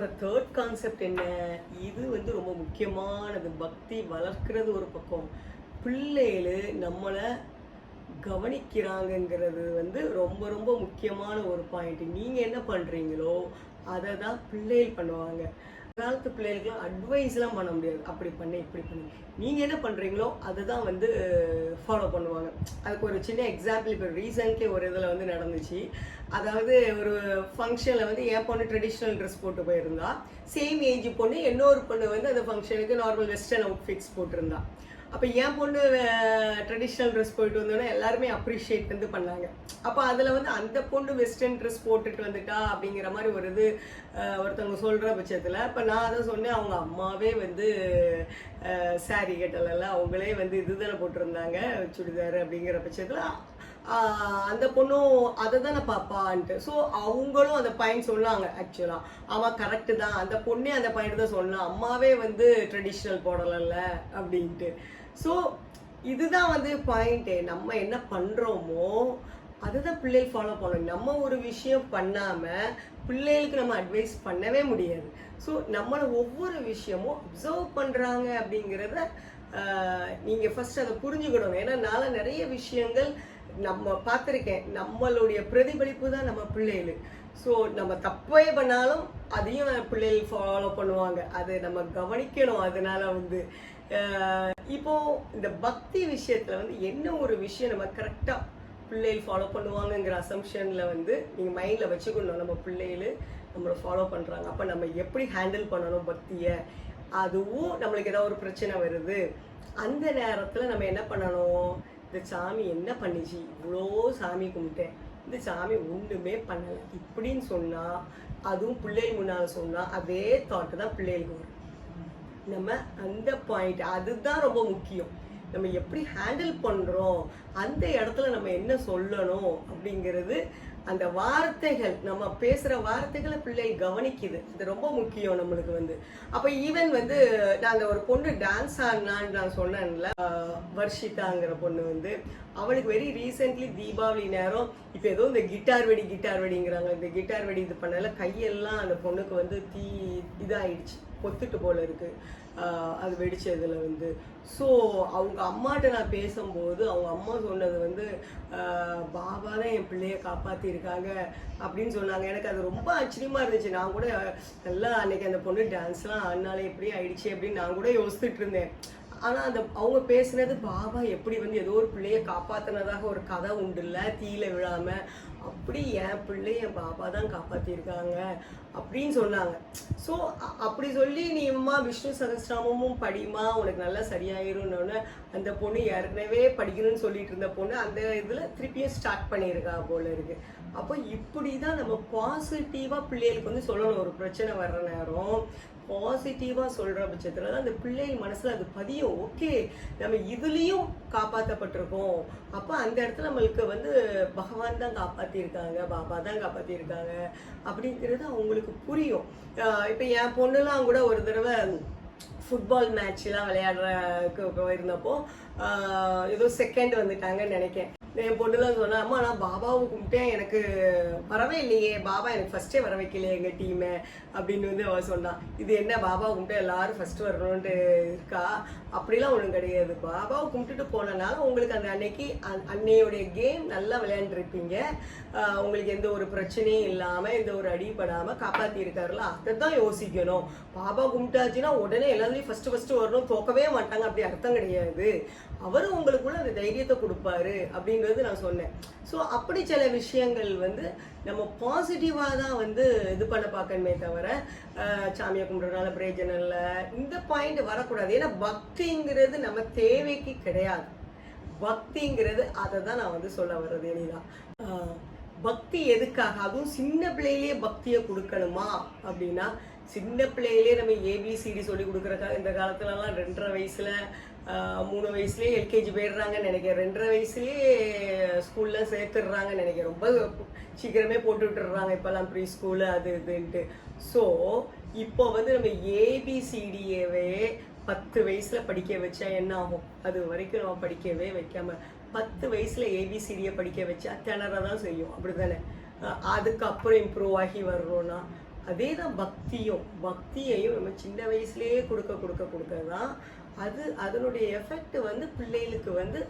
அப்புறம் third concept என்ன? இது வந்து ரொம்ப முக்கியமானது. பக்தி வளர்க்கிறது ஒரு பக்கம். பிள்ளைகள் நம்மளை கவனிக்கிறாங்கங்கிறது வந்து ரொம்ப ரொம்ப முக்கியமான ஒரு பாயிண்ட் நீங்கள் என்ன பண்ணுறீங்களோ அதை தான் பிள்ளைகள் பண்ணுவாங்க. காலத்து பிள்ளைகளுக்குலாம் அட்வைஸ்லாம் பண்ண முடியாது. அப்படி பண்ணு இப்படி பண்ணு. நீங்கள் என்ன பண்ணுறீங்களோ அதை தான் வந்து ஃபாலோ பண்ணுவாங்க. அதுக்கு ஒரு சின்ன எக்ஸாம்பிள் இப்போ ரீசெண்ட்லி ஒரு இதில் வந்து நடந்துச்சு. அதாவது ஒரு ஃபங்க்ஷனில் வந்து என் பொண்ணு ட்ரெடிஷ்னல் ட்ரெஸ் போட்டு போயிருந்தா. சேம் ஏஜ் பொண்ணு இன்னொரு பொண்ணு வந்து அந்த ஃபங்க்ஷனுக்கு நார்மல் வெஸ்டர்ன் அவுட்ஃபிட்ஸ் போட்டிருந்தா. அப்போ என் பொண்ணு ட்ரெடிஷ்னல் ட்ரெஸ் போயிட்டு வந்தோடனே எல்லாருமே அப்ரிஷியேட் வந்து பண்ணாங்க. அப்போ அதில் வந்து அந்த பொண்ணு வெஸ்டர்ன் ட்ரெஸ் போட்டுட்டு வந்துட்டா அப்படிங்கிற மாதிரி ஒரு இது ஒருத்தவங்க சொல்கிற பட்சத்தில் இப்போ நான் அதை சொன்னேன். அவங்க அம்மாவே வந்து சாரி கட்டலெல்லாம் அவங்களே வந்து இதுதானே போட்டிருந்தாங்க சுடிதார் அப்படிங்கிற பட்சத்தில் அந்த பொண்ணும் அதை தானே பாப்பான்ட்டு. ஸோ அவங்களும் அந்த பையன் சொன்னாங்க ஆக்சுவலாக அவன் கரெக்டு தான். அந்த பொண்ணே அந்த பையன் தான் சொன்னான் அம்மாவே வந்து ட்ரெடிஷ்னல் போடலைல்ல அப்படின்ட்டு. ஸோ இதுதான் வந்து பாயிண்ட்டு நம்ம என்ன பண்ணுறோமோ அதுதான் பிள்ளைகள் ஃபாலோ பண்ணணும். நம்ம ஒரு விஷயம் பண்ணாமல் பிள்ளைகளுக்கு நம்ம அட்வைஸ் பண்ணவே முடியாது. ஸோ நம்மளை ஒவ்வொரு விஷயமும் அப்சர்வ் பண்ணுறாங்க அப்படிங்கிறத நீங்கள் ஃபஸ்ட் அதை புரிஞ்சுக்கணும் ஏன்னா நான் நிறைய விஷயங்கள் நம்ம பார்த்துருக்கேன். நம்மளுடைய பிரதிபலிப்பு தான் நம்ம பிள்ளைகளுக்கு ஸோ நம்ம தப்பே பண்ணாலும் அதையும் பிள்ளைகள் ஃபாலோ பண்ணுவாங்க. அது நம்ம கவனிக்கணும். அதனால வந்து இப்போ இந்த பக்தி விஷயத்துல வந்து என்ன ஒரு விஷயம் நம்ம கரெக்டாக பிள்ளைகள் ஃபாலோ பண்ணுவாங்கங்கிற அசம்ஷனில் வந்து நீங்கள் மைண்டில் வச்சுக்கணும். நம்ம பிள்ளைகள் நம்மளை ஃபாலோ பண்ணுறாங்க அப்போ நம்ம எப்படி ஹேண்டில் பண்ணணும் பக்தியை? அதுவும் நம்மளுக்கு ஏதாவது ஒரு பிரச்சனை வருது. அந்த நேரத்தில் நம்ம என்ன பண்ணணும்? இந்த சாமி என்ன பண்ணிச்சு? இவ்வளோ சாமி கும்பிட்டேன். இந்த சாமி ஒன்றுமே பண்ணலை. இப்படின்னு சொன்னால் அதுவும் பிள்ளைகள் முன்னால் சொன்னால் அதே தாட்டு தான் பிள்ளைகளுக்கு வரும். நம்ம அந்த பாயிண்ட் அதுதான் ரொம்ப முக்கியம். நம்ம எப்படி ஹேண்டில் பண்ணுறோம் அந்த இடத்துல நம்ம என்ன சொல்லணும் அப்படிங்கிறது அந்த வார்த்தைகள் நம்ம பேசுகிற வார்த்தைகளை பிள்ளைகள் கவனிக்குது. அது ரொம்ப முக்கியம் நம்மளுக்கு வந்து. அப்போ ஈவன் வந்து நான் அந்த ஒரு பொண்ணு டான்ஸ் ஆடினான்னு நான் சொன்னேன்ல வர்ஷிதாங்கிற பொண்ணு வந்து அவளுக்கு வெரி ரீசெண்ட்லி தீபாவளி நேரம் இப்போ ஏதோ இந்த கிட்டார் வெடி கிட்டார் வெடிங்கிறாங்க. இந்த கிட்டார் வெடி இது பண்ணல கையெல்லாம் அந்த பொண்ணுக்கு வந்து தீ இதாகிடுச்சு பொத்துட்டு போல இருக்கு. அது வெடிச்சதுல வந்து. ஸோ அவங்க அம்மாட்ட நான் பேசும்போது அவங்க அம்மா சொன்னது வந்து பாபா தான் என் பிள்ளைய காப்பாற்றிருக்காங்க அப்படின்னு சொன்னாங்க. எனக்கு அது ரொம்ப ஆச்சரியமாக இருந்துச்சு. நான் கூட நல்லா அன்னைக்கு அந்த பொண்ணு டான்ஸ்லாம் ஆனாலே எப்படி ஆயிடுச்சு அப்படின்னு நான் கூட யோசிச்சுட்டு இருந்தேன். ஆனால் அந்த அவங்க பேசுனது பாபா எப்படி வந்து ஏதோ ஒரு பிள்ளைய காப்பாற்றினதாக ஒரு கதை உண்டுல்ல தீயில விழாமல் அப்படி என் பிள்ளைய என் பாபா தான் காப்பாற்றியிருக்காங்க அப்படின்னு சொன்னாங்க. ஸோ அப்படி சொல்லி நீ அம்மா விஷ்ணு சகசிராமமும் படிமா உனக்கு நல்லா சரியாயிரும்னு அந்த பொண்ணு ஏற்கனவே படிக்கணும்னு சொல்லிட்டு இருந்த பொண்ணு அந்த இதில் திருப்பியும் ஸ்டார்ட் பண்ணியிருக்கா போல இருக்கு. அப்போ இப்படி தான் நம்ம பாசிட்டிவாக பிள்ளைகளுக்கு வந்து சொல்லணும். ஒரு பிரச்சனை வர்ற நேரம் பாசிட்டிவாக சொல்கிற பட்சத்தில் தான் அந்த பிள்ளை மனசில் அது பதியும் ஓகே நம்ம இதுலேயும் காப்பாற்றப்பட்டிருக்கோம் அப்போ அந்த இடத்துல நம்மளுக்கு வந்து பகவான் தான் காப்பாற்றியிருக்காங்க பாபா தான் காப்பாற்றியிருக்காங்க அப்படிங்கிறது அவங்களுக்கு புரியும். இப்போ என் பொண்ணுலாம் கூட ஒரு தடவை ஃபுட்பால் மேட்ச்லாம் விளையாடுறதுக்கு போயிருந்தப்போ ஏதோ செகண்ட் வந்துட்டாங்கன்னு நினைக்கிறேன். என் பொண்ணுலாம் சொன்னா அம்மா நான் பாபாவை கும்பிட்டேன். எனக்கு வரவே இல்லையே. பாபா எனக்கு ஃபர்ஸ்டே வர வைக்கலையே எங்கள் டீமை அப்படின்னு வந்து அவ சொன்னான் இது என்ன? பாபாவை கும்பிட்டு எல்லாரும் ஃபர்ஸ்ட் வரணும்ட்டு இருக்கா? அப்படிலாம் ஒன்றும் கிடையாது. பாபாவை கும்பிட்டுட்டு போனனால உங்களுக்கு அந்த அன்னைக்கு அன்- அன்னையோடைய கேம் நல்லா விளையாண்டுருப்பீங்க. உங்களுக்கு எந்த ஒரு பிரச்சனையும் இல்லாமல் எந்த ஒரு அடிப்படாமல் காப்பாற்றி இருக்காருல அதை தான் யோசிக்கணும். பாபா கும்பிட்டாச்சுன்னா உடனே எல்லாத்துலேயும் ஃபர்ஸ்ட் ஃபர்ஸ்ட் வரணும். தோக்கவே மாட்டாங்க. அப்படி அர்த்தம் கிடையாது. அவரும் உங்களுக்குள்ள அந்த தைரியத்தை கொடுப்பாரு அப்படின்றது நான் சொன்னேன். ஸோ அப்படி சில விஷயங்கள் வந்து நம்ம பாசிட்டிவாக தான் வந்து இது பண்ண பார்க்கணுமே தவிர சாமியை கும்பிட்றதுனால பிரயோஜனம் இல்லை இந்த பாயிண்ட் வரக்கூடாது. ஏன்னா பக்திங்கிறது நம்ம தேவைக்கு கிடையாது. பக்திங்கிறது அதை தான் நான் வந்து சொல்ல வர்றது இனிதான் பக்தி எதுக்காக? அதுவும் சின்ன பிள்ளையிலேயே பக்தியை கொடுக்கணுமா? அப்படின்னா சின்ன பிள்ளையிலே நம்ம ஏபிசிடி சொல்லி கொடுக்குற இந்த காலத்துலலாம் ரெண்டரை வயசில் மூணு வயசுலேயே எல்கேஜி போயிடுறாங்கன்னு நினைக்கிறேன். ரெண்டரை வயசுலேயே ஸ்கூலில் சேர்த்துடுறாங்கன்னு நினைக்கிறேன். ரொம்ப சீக்கிரமே போட்டு விட்டுறாங்க இப்போல்லாம் ப்ரீ ஸ்கூலு அது இதுன்ட்டு. ஸோ இப்போ வந்து நம்ம ஏபிசிடியவே பத்து வயசுல படிக்க வச்சா என்ன ஆகும்? அது வரைக்கும் நம்ம படிக்கவே வைக்காம பத்து வயசுல ஏபிசிடியை படிக்க வச்சா திணற தான் செய்யும் அப்படிதானே அதுக்கப்புறம் இம்ப்ரூவ் ஆகி வர்றோம்னா அதே தான் பக்தியும். பக்தியையும் நம்ம சின்ன வயசுலயே கொடுக்க கொடுக்க கொடுக்க தான் அது அதனுடைய எஃபெக்ட் வந்து பிள்ளைகளுக்கு வந்து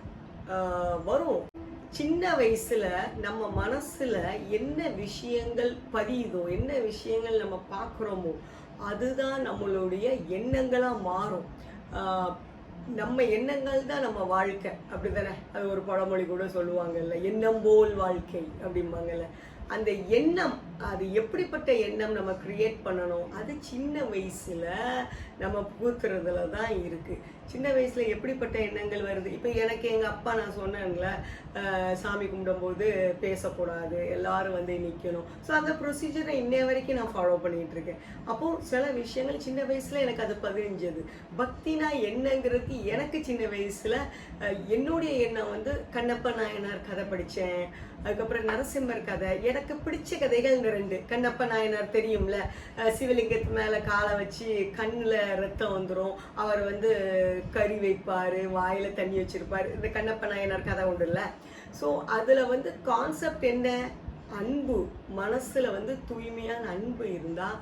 ஆஹ், வரும். சின்ன வயசுல நம்ம மனசுல என்ன விஷயங்கள் பதியுதோ என்ன விஷயங்கள் நம்ம பார்க்குறோமோ அதுதான் நம்மளுடைய எண்ணங்களா மாறும். ஆஹ், நம்ம எண்ணங்கள் தான் நம்ம வாழ்க்கை. அப்படிதானே அது ஒரு பழமொழி கூட சொல்லுவாங்கல்ல எண்ணம் போல் வாழ்க்கை அப்படிம்பாங்கல்ல. அந்த எண்ணம் அது எப்படிப்பட்ட எண்ணம் நம்ம கிரியேட் பண்ணணும் அது சின்ன வயசில் நம்ம பூக்கிறதுல தான் இருக்குது சின்ன வயசில் எப்படிப்பட்ட எண்ணங்கள் வருது? இப்போ எனக்கு எங்கள் அப்பா நான் சொன்னேன்ல சாமி கும்பிடும்போது பேசக்கூடாது எல்லாரும் வந்து நிற்கணும் ஸோ அந்த ப்ரொசீஜரை இன்னைய வரைக்கும் நான் ஃபாலோ பண்ணிகிட்ருக்கேன் இருக்கேன். சில விஷயங்கள் சின்ன வயசில் எனக்கு அது பதிஞ்சது. பக்தினா என்னங்கிறது எனக்கு சின்ன வயசில் என்னுடைய எண்ணம் வந்து கண்ணப்ப நாயனார் கதை படித்தேன் அதுக்கப்புறம் நரசிம்மர் கதை. எனக்கு பிடிச்ச கதைகள் இந்த ரெண்டு. கண்ணப்ப நாயனார் தெரியும்ல? சிவலிங்கத்து மேலே காலை வச்சு கண்ணில் ரத்தம் வந்துடும் அவர் வந்து கறி வைப்பார் வாயில் தண்ணி வச்சிருப்பார். இந்த கண்ணப்ப நாயனார் கதை உண்டுல்ல ஸோ அதில் வந்து கான்செப்ட் என்ன? அன்பு. மனசில் வந்து தூய்மையான அன்பு இருந்தால்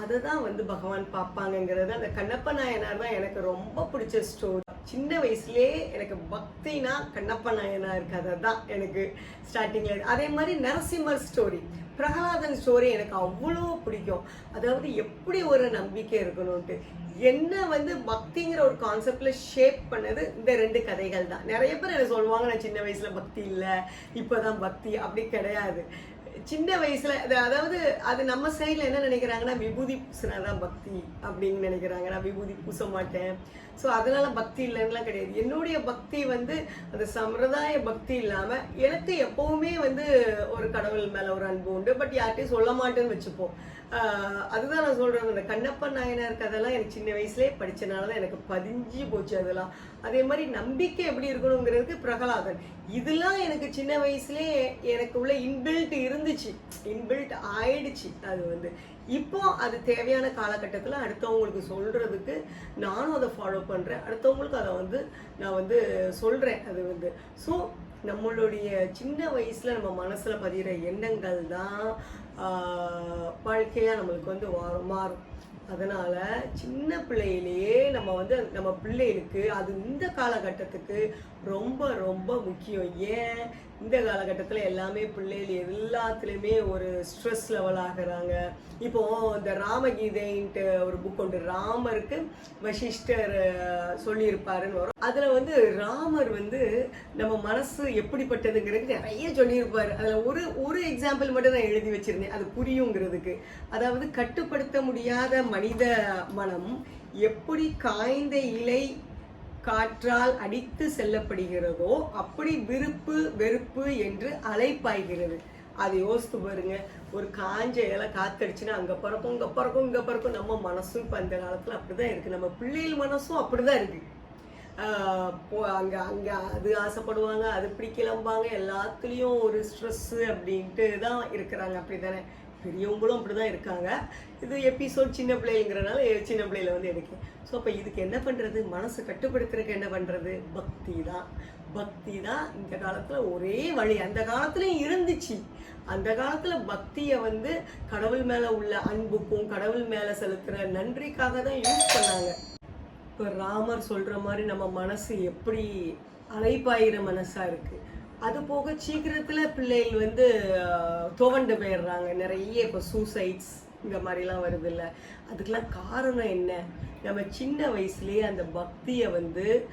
அதை தான் வந்து பகவான் பார்ப்பாங்கங்கிறது அந்த கண்ணப்ப நாயனார் தான் எனக்கு ரொம்ப பிடிச்ச ஸ்டோரி சின்ன வயசுலயே எனக்கு பக்தினா கண்ணப்ப நாயனார் கதை தான் எனக்கு ஸ்டார்டிங்ல அதே மாதிரி நரசிம்மர் ஸ்டோரி பிரகலாதன் ஸ்டோரி எனக்கு அவ்வளோ பிடிக்கும். அதாவது எப்படி ஒரு நம்பிக்கை இருக்கணும்ட்டு. என்ன வந்து பக்திங்கிற ஒரு கான்செப்ட்ல ஷேப் பண்ணது இந்த ரெண்டு கதைகள் தான். நிறைய பேர் என்ன சொல்லுவாங்க நான் சின்ன வயசுல பக்தி இல்லை இப்போதான் பக்தி அப்படி கிடையாது. சின்ன வயசுல அதாவது அது நம்ம சைடில் என்ன நினைக்கிறாங்கன்னா விபூதி பூசினாதான் பக்தி அப்படின்னு நினைக்கிறாங்க. நான் விபூதி பூச மாட்டேன். ஸோ அதனால பக்தி இல்லைன்னுலாம் கிடையாது. என்னுடைய பக்தி வந்து அந்த சம்பிரதாய பக்தி இல்லாமல் எனக்கு எப்பவுமே வந்து ஒரு கடவுள் மேலே ஒரு அன்பு உண்டு. பட் யார்கிட்டையும் சொல்ல மாட்டேன்னு வச்சுப்போம். அதுதான் நான் சொல்கிறேன் இந்த கண்ணப்ப நாயனார் கதைலாம் எனக்கு சின்ன வயசுலேயே படித்தனால தான் எனக்கு பதிஞ்சு போச்சு அதெல்லாம். அதே மாதிரி நம்பிக்கை எப்படி இருக்கணுங்கிறதுக்கு பிரகலாதன். இதெல்லாம் எனக்கு சின்ன வயசுலேயே எனக்கு உள்ள இன்பில்ட் இருந்துச்சு. இன்பில்ட் ஆயிடுச்சு அது வந்து. இப்போ அது தேவையான காலகட்டத்தில் அடுத்தவங்களுக்கு சொல்கிறதுக்கு நானும் அதை ஃபாலோ பண்ணுறேன் அடுத்தவங்களுக்கு அதை வந்து நான் வந்து சொல்கிறேன் அது வந்து. ஸோ நம்மளுடைய சின்ன வயசில் நம்ம மனசில் பதிகிற எண்ணங்கள் தான் வாழ்க்கையாக நம்மளுக்கு வந்து மாறும். அதனால் சின்ன பிள்ளையிலேயே நம்ம வந்து நம்ம பிள்ளைகளுக்கு அது இந்த காலகட்டத்துக்கு ரொம்ப ரொம்ப முக்கியம். ஏன்? இந்த காலகட்டத்தில் எல்லாமே பிள்ளைகள் எல்லாத்துலேயுமே ஒரு ஸ்ட்ரெஸ் லெவல் ஆகிறாங்க. இப்போ இந்த ராமகீதைன்ட்டு ஒரு புக் உண்டு. ராமருக்கு வசிஷ்டர் சொல்லியிருப்பாருன்னு வரும். அதில் வந்து ராமர் வந்து நம்ம மனசு எப்படிப்பட்டதுங்கிறது நிறைய சொல்லியிருப்பார். அதில் ஒரு ஒரு எக்ஸாம்பிள் மட்டும் நான் எழுதி வச்சுருந்தேன். அது புரியுங்கிறதுக்கு. அதாவது கட்டுப்படுத்த முடியாத மனித மனம் எப்படி காய்ந்த இலை காற்றால் அடித்து செல்லப்படுகிறதோ அப்படி விருப்பு வெறுப்பு என்று அலைப்பாய்கிறது அதை யோசித்து பாருங்க ஒரு காஞ்ச இலை காத்தடிச்சுன்னா அங்கே பிறக்கும் இங்கே பிறக்கும் இங்கே பிறக்கும். நம்ம மனசும் இப்போ அந்த காலத்துல அப்படிதான் இருக்குது நம்ம பிள்ளைகள் மனசும் அப்படிதான் தான் இருக்குது அங்கே அங்கே அது ஆசைப்படுவாங்க அது இப்படி கிளம்பாங்க எல்லாத்துலேயும் ஒரு ஸ்ட்ரெஸ்ஸு அப்படின்ட்டு தான் இருக்கிறாங்க. அப்படி தானே பெரியவங்களும் அப்படி தான் இருக்காங்க. இது எபிசோட் சின்ன பிள்ளைங்கிறனால சின்ன பிள்ளையில வந்து எடுக்கேன் ஸோ அப்போ இதுக்கு என்ன பண்ணுறது மனசு கட்டுப்படுத்துறதுக்கு என்ன பண்ணுறது பக்தி தான் பக்தி தான் இந்த காலத்தில் ஒரே வழி. அந்த காலத்துலேயும் இருந்துச்சு. அந்த காலத்தில் பக்தியை வந்து கடவுள் மேலே உள்ள அன்புக்கும் கடவுள் மேலே செலுத்துகிற நன்றிக்காக தான் யூஸ் பண்ணாங்க. இப்போ ராமர் சொல்கிற மாதிரி நம்ம மனசு எப்படி அலைப்பாயிற மனசாக இருக்குது அது போக சீக்கிரத்துல பிள்ளைகள் வந்து துவண்டு போயிடுறாங்க. நிறைய இப்போ சூசைட்ஸ் இந்த மாதிரிலாம் வருது இல்ல அதுக்கெல்லாம் காரணம் என்ன? நம்ம சின்ன வயசுலயே அந்த பக்தியை வந்து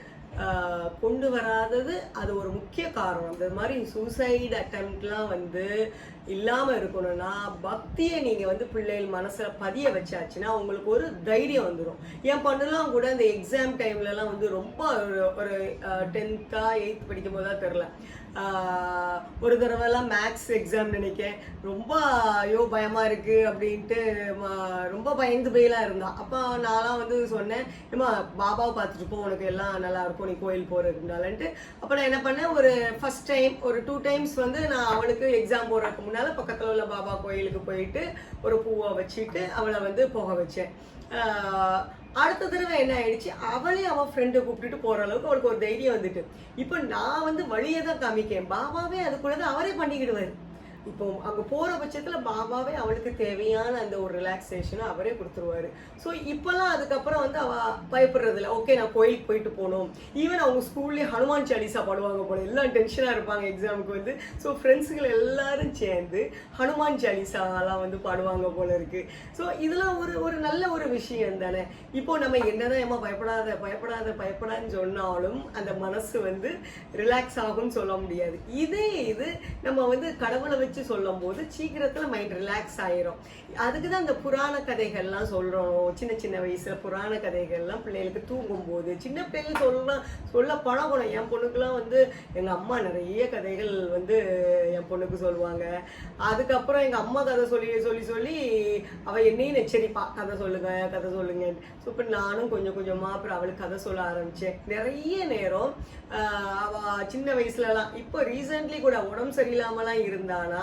கொண்டு வராதது அது ஒரு முக்கிய காரணம். இந்த மாதிரி சூசைடு அட்டம்ப்ட்லாம் வந்து இல்லாமல் இருக்கணும்னா பக்தியை நீங்கள் வந்து பிள்ளைகள் மனசில் பதிய வச்சாச்சுன்னா உங்களுக்கு ஒரு தைரியம் வந்துடும் என் பொண்ணுலாம் கூட அந்த எக்ஸாம் டைம்லலாம் வந்து ரொம்ப ஒரு- ஒரு டென்த்தா எயித் படிக்கும் போதா தெரில. ஒரு தடவைலாம் மேக்ஸ் எக்ஸாம் நினைக்கேன். ரொம்ப ஐயோ பயமாக இருக்குது அப்படின்ட்டு ரொம்ப பயந்து போயெல்லாம் இருந்தான் அப்போ நான்லாம் வந்து சொன்னேன் ஏமா பாபாவை பார்த்துட்டு போ உனக்கு எல்லாம் நல்லா இருக்கும் நீ கோயில் போகிறதுனாலன்ட்டு அப்போ நான் என்ன பண்ணேன் ஒரு ஃபஸ்ட் டைம் ஒரு டூ டைம்ஸ் வந்து நான் அவளுக்கு எக்ஸாம் போடுறதுக்கு முன்னால் பக்கத்தில் உள்ள பாபா கோயிலுக்கு போயிட்டு ஒரு பூவை வச்சுட்டு அவளை வந்து போக வச்சேன். அடுத்த தடவை என்ன ஆயிடுச்சு? அவளே அவன் ஃப்ரெண்டை கூப்பிட்டுட்டு போற அளவுக்கு அவளுக்கு ஒரு தைரியம் வந்துட்டு. இப்போ நான் வந்து வழியை தான் காமிக்கேன். பாபாவே அது அவரே பண்ணிக்கிடுவாரு. இப்போ அங்கே போகிற பட்சத்தில் பாபாவே அவளுக்கு தேவையான அந்த ஒரு ரிலாக்ஸேஷனை அவரே கொடுத்துருவாரு. ஸோ இப்போல்லாம் அதுக்கப்புறம் வந்து அவ பயப்படுறது இல்லை ஓகே நான் கோயிலுக்கு போயிட்டு போகணும். ஈவன் அவங்க ஸ்கூல்லேயே ஹனுமான் சாலிசா பாடுவாங்க போல. எல்லாம் டென்ஷனாக இருப்பாங்க எக்ஸாமுக்கு வந்து. ஸோ ஃப்ரெண்ட்ஸுகள் எல்லாரும் சேர்ந்து ஹனுமான் சாலிசாலாம் வந்து பாடுவாங்க போல இருக்குது ஸோ இதெல்லாம் ஒரு ஒரு நல்ல ஒரு விஷயம் தானே. இப்போ நம்ம என்னதான் ஏமா பயப்படாத பயப்படாத பயப்படான்னு சொன்னாலும் அந்த மனசு வந்து ரிலாக்ஸ் ஆகும்னு சொல்ல முடியாது. இதே இது நம்ம வந்து கடவுளை வச்சு சொல்லும் போது சீக்கிரத்தில் மைண்ட் ரிலாக்ஸ் ஆயிரும். அதுக்கு தான் அந்த புராண கதைகள்லாம் சொல்கிறோம் சின்ன சின்ன வயசில் புராண கதைகள்லாம் பிள்ளைகளுக்கு தூங்கும் போது சின்ன பிள்ளைகள் சொல்லலாம் சொல்ல பழகணும். என் பொண்ணுக்குலாம் வந்து எங்கள் அம்மா நிறைய கதைகள் வந்து என் பொண்ணுக்கு சொல்லுவாங்க. அதுக்கப்புறம் எங்கள் அம்மா கதை சொல்லி சொல்லி சொல்லி அவள் என்னையும் நெச்சரிப்பா கதை சொல்லுங்க கதை சொல்லுங்க. ஸோ இப்போ நானும் கொஞ்சம் கொஞ்சமாக அப்புறம் அவளுக்கு கதை சொல்ல ஆரம்பித்தேன் நிறைய நேரம் அவள் சின்ன வயசுலலாம். இப்போ ரீசெண்ட்லி கூட உடம்பு சரியில்லாமலாம் இருந்தானா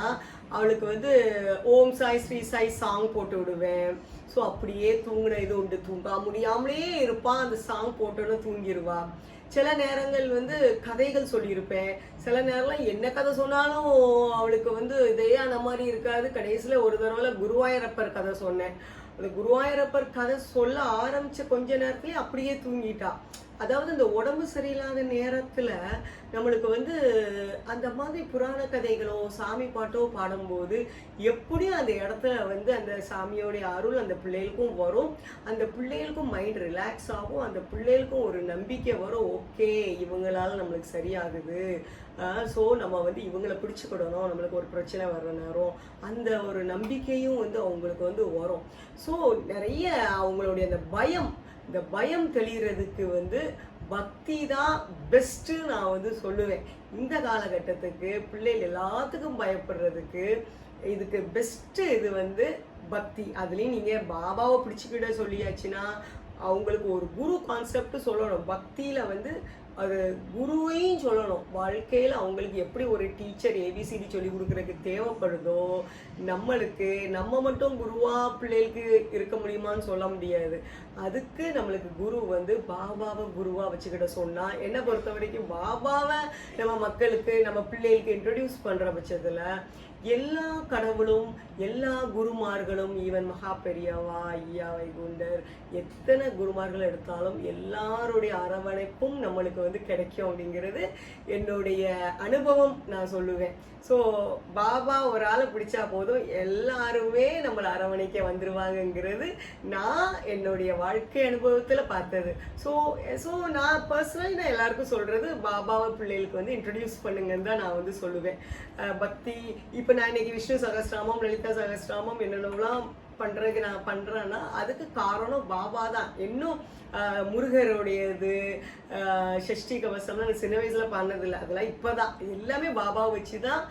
அவளுக்கு வந்து ஓம் சாய் ஸ்ரீ சாய் சாங் போட்டு விடுவேன். ஸோ அப்படியே தூங்கின இது உண்டு. தூங்க முடியாமலே இருப்பான் அந்த சாங் போட்டோன்னு தூங்கிடுவா சில நேரங்கள் வந்து கதைகள் சொல்லியிருப்பேன். சில நேரம்லாம் என்ன கதை சொன்னாலும் அவளுக்கு வந்து இதே அந்த மாதிரி இருக்காது. கடைசியில் ஒரு தடவை குருவாயூரப்பர் கதை சொன்னேன். அந்த குருவாயூரப்பர் கதை சொல்ல ஆரம்பித்த கொஞ்ச நேரத்துலேயே அப்படியே தூங்கிட்டா. அதாவது இந்த உடம்பு சரியில்லாத நேரத்தில் நம்மளுக்கு வந்து அந்த மாதிரி புராண கதைகளோ சாமி பாட்டோ பாடும்போது எப்படியும் அந்த இடத்துல வந்து அந்த சாமியோடைய அருள் அந்த பிள்ளைகளுக்கும் வரும். அந்த பிள்ளைகளுக்கும் மைண்ட் ரிலாக்ஸ் ஆகும். அந்த பிள்ளைகளுக்கும் ஒரு நம்பிக்கை வரும். ஓகே இவங்களால நம்மளுக்கு சரியாகுது. ஸோ நம்ம வந்து இவங்கள பிடிச்சிக்கிடணும். நம்மளுக்கு ஒரு பிரச்சனை வர்ற நேரம். அந்த ஒரு நம்பிக்கையும் வந்து அவங்களுக்கு வந்து வரும். ஸோ நிறைய அவங்களுடைய அந்த பயம் இந்த பயம் தெளிகிறதுக்கு வந்து பக்தி தான் பெஸ்ட்டு நான் வந்து சொல்லுவேன். இந்த காலகட்டத்துக்கு பிள்ளைகள் எல்லாத்துக்கும் பயப்படுறதுக்கு இதுக்கு பெஸ்ட்டு இது வந்து பக்தி. அதுலேயும் நீங்கள் பாபாவை பிடிச்சிக்கிட சொல்லியாச்சுன்னா அவங்களுக்கு ஒரு குரு கான்செப்ட் சொல்லணும். பக்தியில் வந்து அது குருவையும் சொல்லணும். வாழ்க்கையில் அவங்களுக்கு எப்படி ஒரு டீச்சர் ஏபிசிடி சொல்லி கொடுக்குறதுக்கு தேவைப்படுதோ நம்மளுக்கு நம்ம மட்டும் குருவா பிள்ளைகளுக்கு இருக்க முடியுமான்னு சொல்ல முடியாது. அதுக்கு நம்மளுக்கு குரு வந்து பாபாவை குருவா வச்சுக்கிட்ட சொன்னா என்னை பொறுத்த வரைக்கும் பாபாவை நம்ம மக்களுக்கு நம்ம பிள்ளைகளுக்கு இன்ட்ரடியூஸ் பண்ற பட்சத்தில் எல்லா கடவுளும் எல்லா குருமார்களும் ஈவன் மகா பெரியவா ஐயா வைகுண்டர் எத்தனை குருமார்கள் எடுத்தாலும் எல்லாருடைய அரவணைப்பும் நம்மளுக்கு வந்து கிடைக்கும் அப்படிங்கிறது என்னுடைய அனுபவம் நான் சொல்லுவேன். ஸோ பாபா ஒரு ஆளை பிடிச்சா போதும் எல்லாருமே நம்மளை அரவணைக்க வந்துருவாங்கங்கிறது நான் என்னுடைய வாழ்க்கை அனுபவத்தில் பார்த்தது. ஸோ ஸோ நான் பர்சனலி நான் எல்லாருக்கும் சொல்கிறது பாபாவை பிள்ளைகளுக்கு வந்து இன்ட்ரடியூஸ் பண்ணுங்கன்னு தான் நான் வந்து சொல்லுவேன். பக்தி இப்போ நான் இன்னைக்கு விஷ்ணு சகஸ்ராமம் லலிதா சகஸ்ராமம் என்னென்னலாம் பண்றதுக்கு நான் பண்றேன்னா அதுக்கு காரணம் பாபா தான். இன்னும் முருகருடையது ஷஷ்டி சஷ்டி கவசம்லாம் நான் சின்ன வயசுல பண்ணதில்லை. அதெல்லாம் இப்போதான். எல்லாமே பாபாவை வச்சு தான்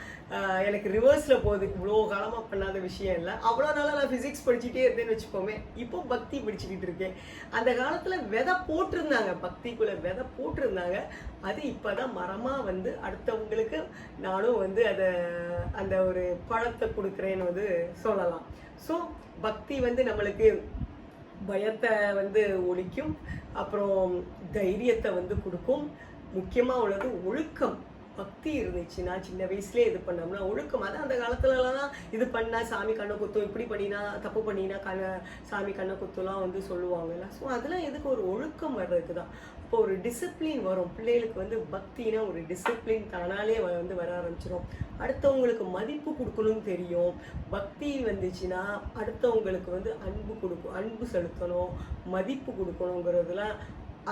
எனக்கு ரிவர்ஸ்ல போகுது. இவ்வளோ காலமாக பண்ணாத விஷயம் இல்லை. அவ்வளோ நாளாக நான் ஃபிசிக்ஸ் படிச்சுட்டே இருந்தேன்னு வச்சுக்கோமே. இப்போ பக்தி படிச்சுக்கிட்டு இருக்கேன். அந்த காலத்தில் விதை போட்டிருந்தாங்க. பக்திக்குள்ள விதை போட்டிருந்தாங்க. அது இப்பதான் மரமாக வந்து அடுத்தவங்களுக்கு நானும் வந்து அதை அந்த ஒரு பழத்தை கொடுக்குறேன்னு வந்து சொல்லலாம். ஸோ பக்தி வந்து நம்மளுக்கு பயத்தை வந்து ஒழிக்கும். அப்புறம் தைரியத்தை வந்து கொடுக்கும். முக்கியமாக உள்ளது ஒழுக்கம். பக்தி இருந்துச்சுன்னா சின்ன வயசுலேயே இது பண்ணோம்னா ஒழுக்கம். அதான் அந்த காலத்துலலாம் இது பண்ணால் சாமி கண்ணை குத்தும் இப்படி பண்ணினா தப்பு பண்ணினா கண்ண சாமி கண்ணை குத்துலாம் வந்து சொல்லுவாங்கல்ல. ஸோ அதெல்லாம் எதுக்கு ஒரு ஒழுக்கம் வர்றதுக்கு தான் இப்போ ஒரு டிசிப்ளின் வரும். பிள்ளைகளுக்கு வந்து பக்தினா ஒரு டிசிப்ளின் தானாலே வந்து வர ஆரம்பிச்சிடும் அடுத்தவங்களுக்கு மதிப்பு கொடுக்கணும்னு தெரியும். பக்தி வந்துச்சுன்னா அடுத்தவங்களுக்கு வந்து அன்பு கொடுக்கும் அன்பு செலுத்தணும் மதிப்பு கொடுக்கணுங்கிறதுலாம்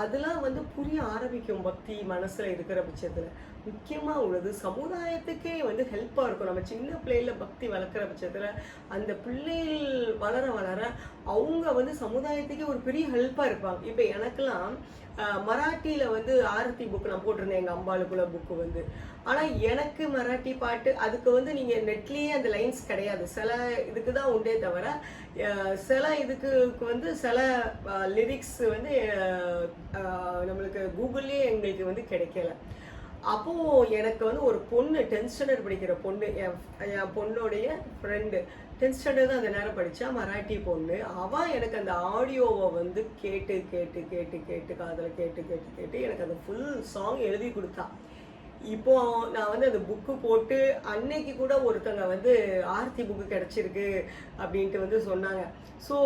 அதெல்லாம் வந்து புரிய ஆரம்பிக்கும் பக்தி மனசில் இருக்கிற பட்சத்தில். முக்கியமாக உள்ளது. சமுதாயத்துக்கே வந்து ஹெல்ப்பாக இருக்கும். நம்ம சின்ன பிள்ளையில பக்தி வளர்க்குற பட்சத்தில் அந்த பிள்ளைகள் வளர வளர அவங்க வந்து சமுதாயத்துக்கே ஒரு பெரிய ஹெல்ப்பாக இருப்பாங்க. இப்போ எனக்கெல்லாம் மராட்டியில் வந்து ஆரத்தி புக் நான் போட்டிருந்தேன். எங்கள் அம்பாளுக்குள்ள புக்கு வந்து. ஆனால் எனக்கு மராட்டி பாட்டு அதுக்கு வந்து நீங்கள் நெட்லேயே அந்த லைன்ஸ் கிடையாது. சில இதுக்கு தான் உண்டே தவிர சில இதுக்கு வந்து சில லிரிக்ஸ் வந்து நம்மளுக்கு கூகுள்லேயே எங்களுக்கு வந்து கிடைக்கல. அப்போது எனக்கு வந்து ஒரு பொண்ணு டென்த் ஸ்டாண்டர்ட் படிக்கிற பொண்ணு என் என் பொண்ணுடைய ஃப்ரெண்டு டென்த் ஸ்டாண்டர்ட் தான் அந்த நேரம் படித்தா மராட்டி பொண்ணு. அவள் எனக்கு அந்த ஆடியோவை வந்து கேட்டு கேட்டு கேட்டு கேட்டு காதில் கேட்டு கேட்டு கேட்டு எனக்கு அந்த ஃபுல் சாங் எழுதி கொடுத்தா. இப்போ நான் வந்து அந்த புக்கு போட்டு அன்னைக்கு கூட ஒருத்தங்க வந்து ஆர்த்தி புக்கு கிடச்சிருக்கு அப்படின்ட்டு வந்து சொன்னாங்க. ஸோ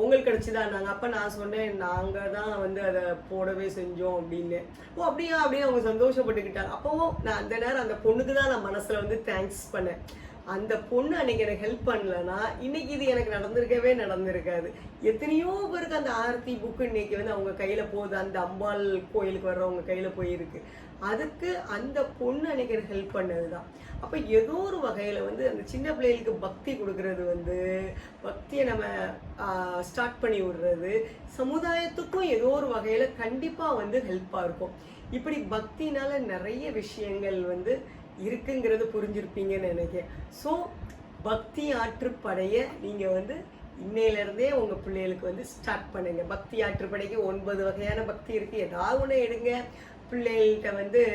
உங்களுக்கு கிடைச்சிதான்னாங்க அப்போ நான் சொன்னேன் நாங்கள் தான் வந்து அதை போடவே செஞ்சோம் அப்படின்னு. ஓ அப்படியா? அப்படின்னு அவங்க சந்தோஷப்பட்டுக்கிட்டாங்க. அப்போவும் நான் அந்த நேரம் அந்த பொண்ணுக்கு தான் நான் மனசில் வந்து தேங்க்ஸ் பண்ணேன். அந்த பொண்ணு அன்னைக்கு எனக்கு ஹெல்ப் பண்ணலன்னா இன்னைக்கு இது எனக்கு நடந்திருக்கவே நடந்திருக்காது. எத்தனையோ பேருக்கு அந்த ஆர்த்தி புக்கு இன்னைக்கு வந்து அவங்க கையில போகுது. அந்த அம்பாள் கோயிலுக்கு வர்றவங்க கையில போயிருக்கு. அதுக்கு அந்த பொண்ணு அன்னைக்கு ஹெல்ப் பண்ணது தான் அப்போ ஏதோ ஒரு வகையில் வந்து அந்த சின்ன பிள்ளைகளுக்கு பக்தி கொடுக்கறது வந்து பக்தியை நம்ம ஸ்டார்ட் பண்ணி விடுறது சமுதாயத்துக்கும் ஏதோ ஒரு வகையில் கண்டிப்பாக வந்து ஹெல்ப்பாக இருக்கும். இப்படி பக்தினால நிறைய விஷயங்கள் வந்து இருக்குங்கிறது புரிஞ்சிருப்பீங்கன்னு நினைக்கிறேன். ஸோ பக்தி ஆற்றுப்படைய நீங்கள் வந்து இன்னையிலேருந்தே உங்கள் பிள்ளைகளுக்கு வந்து ஸ்டார்ட் பண்ணுங்க. பக்தி ஆற்றுப்படைக்கு ஒன்பது வகையான பக்தி இருக்குது ஏதாவது ஒன்று எடுங்க. பிள்ளைகள்கிட்ட வந்து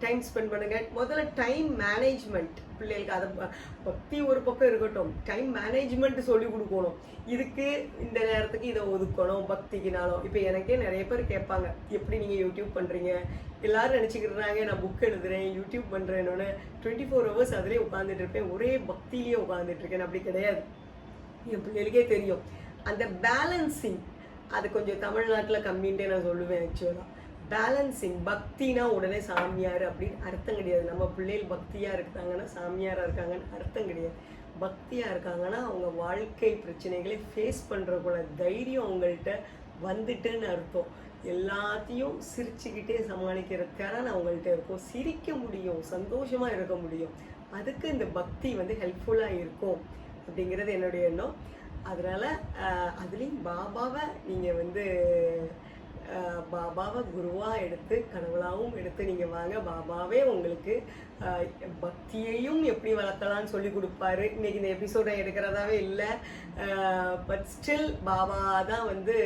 டைம் ஸ்பெண்ட் பண்ணுங்க. முதல்ல டைம் மேனேஜ்மெண்ட் பிள்ளைகளுக்கு. அதை ப- பக்தி ஒரு பக்கம் இருக்கட்டும். டைம் மேனேஜ்மெண்ட் சொல்லி கொடுக்கணும். இதுக்கு இந்த நேரத்துக்கு இதை ஒதுக்கணும் பக்திக்குனாலும். இப்போ எனக்கே நிறைய பேர் கேட்பாங்க எப்படி நீங்கள் யூடியூப் பண்ணுறீங்க எல்லாரும் நினச்சிக்கிறாங்க நான் புக் எழுதுறேன் யூடியூப் பண்ணுறேன்னு டுவெண்ட்டி ஃபோர் ஹவர்ஸ் அதிலே உட்காந்துட்டு இருப்பேன். ஒரே பக்தியிலேயே உட்காந்துட்டு இருக்கேன். அப்படி கிடையாது. என் பிள்ளைகளுக்கே தெரியும். அந்த பேலன்சிங் அது கொஞ்சம் தமிழ்நாட்டில் கம்மின்ட்டே நான் சொல்லுவேன் ஆக்சுவலாக பேலன்சிங் பக்தினா உடனே சாமியார் அப்படின்னு அர்த்தம் கிடையாது. நம்ம பிள்ளைகள் பக்தியாக இருக்காங்கன்னா சாமியாராக இருக்காங்கன்னு அர்த்தம் கிடையாது. பக்தியாக இருக்காங்கன்னா அவங்க வாழ்க்கை பிரச்சனைகளை ஃபேஸ் பண்ணுறக்குள்ள தைரியம் அவங்கள்ட்ட வந்துட்டுன்னு அர்த்தம். எல்லாத்தையும் சிரிச்சுக்கிட்டே சமாளிக்கிற திறன் அவங்கள்ட்ட இருக்கும். சிரிக்க முடியும் சந்தோஷமாக இருக்க முடியும். அதுக்கு இந்த பக்தி வந்து ஹெல்ப்ஃபுல்லாக இருக்கும் அப்படிங்கிறது என்னுடைய எண்ணம். அதனால் அதுலேயும் பாபாவை நீங்கள் வந்து பாபாவை குருவாக எடுத்து கடவுளாகவும் எடுத்து நீங்கள் வாங்க. பாபாவே உங்களுக்கு பக்தியையும் எப்படி வளர்த்தலான்னு சொல்லி கொடுப்பாரு. இன்றைக்கி இந்த எபிசோடை எடுக்கிறதாவே இல்லை. பட் ஸ்டில் பாபா தான் வந்து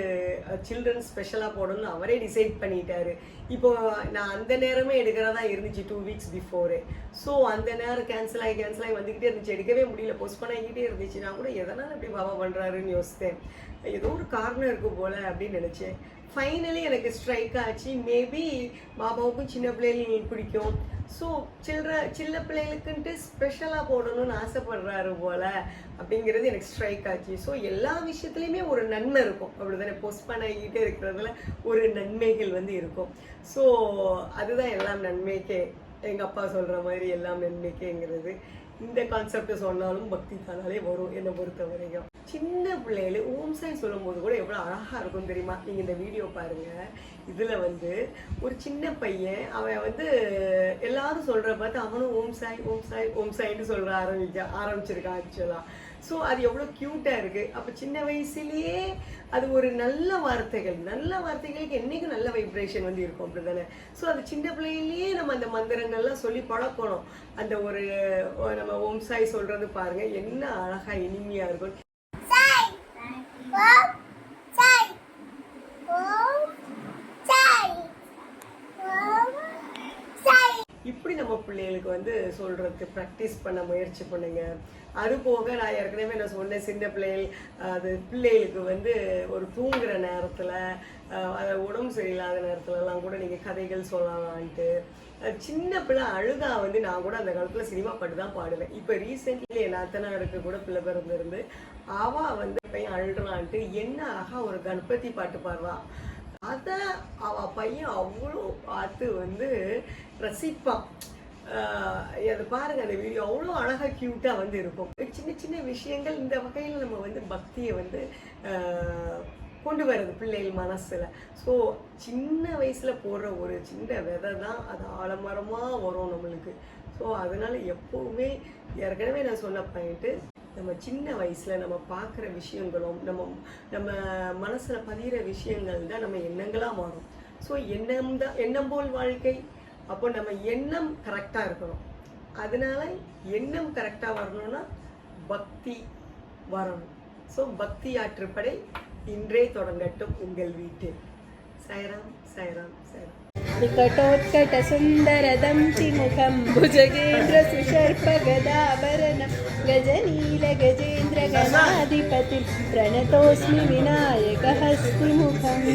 சில்ட்ரன் ஸ்பெஷலாக போடணும்னு அவரே டிசைட் பண்ணிட்டாரு. இப்போ நான் அந்த நேரமே எடுக்கிறதா இருந்துச்சு டூ வீக்ஸ் பிஃபோரு ஸோ அந்த நேரம் கேன்சல் ஆகி கேன்சல் ஆகி வந்துக்கிட்டே இருந்துச்சு. எடுக்கவே முடியல. போஸ்ட்போன் ஆகிக்கிட்டே இருந்துச்சு நான் கூட எதனால் இப்படி பாபா பண்ணுறாருன்னு யோசித்தேன். ஏதோ ஒரு காரணம் இருக்கு போல அப்படின்னு நினச்சேன். ஃபைனலி எனக்கு ஸ்ட்ரைக் ஆச்சு. மேபி பாபாவுக்கும் சின்ன பிள்ளைகளுக்கு பிடிக்கும். ஸோ சில்ற சின்ன பிள்ளைகளுக்குன்ட்டு ஸ்பெஷலாக போடணும்னு ஆசைப்படுறாரு போல அப்படிங்கிறது எனக்கு ஸ்ட்ரைக் ஆச்சு. ஸோ எல்லா விஷயத்துலையுமே ஒரு நன்மை இருக்கும். அப்படிதானே போஸ்ட் பண்ணிக்கிட்டே இருக்கிறதுல ஒரு நன்மைகள் வந்து இருக்கும். ஸோ அதுதான் எல்லாம் நன்மைக்கே. எங்கள் அப்பா சொல்கிற மாதிரி எல்லாம் நன்மைக்கேங்கிறது. இந்த கான்செப்டை சொன்னாலும் பக்தி தானாலே வரும் என்னை பொறுத்த வரைக்கும் சின்ன பிள்ளையில ஓம் சாய் சொல்லும்போது கூட எவ்வளோ அழகாக இருக்கும் தெரியுமா? நீங்கள் இந்த வீடியோ பாருங்க. இதில் வந்து ஒரு சின்ன பையன் அவன் வந்து எல்லாரும் சொல்கிற பார்த்து அவனும் ஓம் சாய் ஓம் சாய் ஓம் சாய்ன்னு சொல்கிற ஆரம்பிக்க ஆரம்பிச்சிருக்கான் ஆக்சுவலாக ஸோ அது எவ்வளோ க்யூட்டாக இருக்குது அப்போ சின்ன வயசுலேயே அது ஒரு நல்ல வார்த்தைகள் நல்ல வார்த்தைகளுக்கு என்றைக்கும் நல்ல வைப்ரேஷன் வந்து இருக்கும் அப்படி தானே ஸோ அது சின்ன பிள்ளையிலேயே நம்ம அந்த மந்திரங்கள்லாம் சொல்லி பழக்கணும். அந்த ஒரு நம்ம ஓம் சாய் சொல்கிறது பாருங்கள் என்ன அழகாக இனிமையாக இருக்கும். இப்படி நம்ம பிள்ளைகளுக்கு வந்து சொல்கிறதுக்கு ப்ராக்டிஸ் பண்ண முயற்சி பண்ணுங்க. அது போக நான் ஏற்கனவே நான் சொன்னேன் சின்ன பிள்ளைகள் அது பிள்ளைகளுக்கு வந்து ஒரு தூங்குற நேரத்தில் அதை உடம்பு சரியில்லாத நேரத்துலலாம் கூட நீங்கள் கதைகள் சொல்லலான்ட்டு சின்ன பிள்ளை அழுதா வந்து நான் கூட அந்த காலத்தில் சினிமா பாட்டு தான் பாடுவேன். இப்போ ரீசெண்ட்லி என் அத்தனாருக்கு கூட பிள்ளை பிறந்திருந்து அவள் வந்து பையன் அழுறான்ட்டு என்ன அழகா ஒரு கணபதி பாட்டு பாடுறா. அதை அவ பையன் அவ்வளோ பார்த்து வந்து ரசிப்பான். அதை பாருங்க அந்த வீடியோ அவ்வளோ அழகாக க்யூட்டாக வந்து இருக்கும். சின்ன சின்ன விஷயங்கள் இந்த வகையில் நம்ம வந்து பக்தியை வந்து கொண்டு வர்றது பிள்ளைகள் மனசில். ஸோ சின்ன வயசில் போடுற ஒரு சின்ன விதை தான் அது ஆலமரமாக வரும் நம்மளுக்கு. ஸோ அதனால் எப்போவுமே ஏற்கனவே நான் சொன்ன பாயிண்ட்டு நம்ம சின்ன வயசில் நம்ம பார்க்குற விஷயங்களும் நம்ம நம்ம மனசில் பதிகிற விஷயங்கள் தான் நம்ம எண்ணங்களாக மாறும். ஸோ எண்ணம் தான் எண்ணம் போல் வாழ்க்கை. அப்போ நம்ம எண்ணம் கரெக்டாக இருக்கணும். அதனால எண்ணம் கரெக்டாக வரணும்னா பக்தி வரணும். ஸோ பக்தி ஆற்றுப்படை இன்றே தொடங்கட்டும் உங்கள் வீட்டில். சாய்ராம் சாய்ராம் சாய்ராம். विकटोत्कटसुन्दरदंशिमुखं भुजगेन्द्रसुषर्पगदाभरणं गजनीलगजेन्द्रगणाधिपतिं प्रणतोऽस्मि विनायकहस्तिमुखम्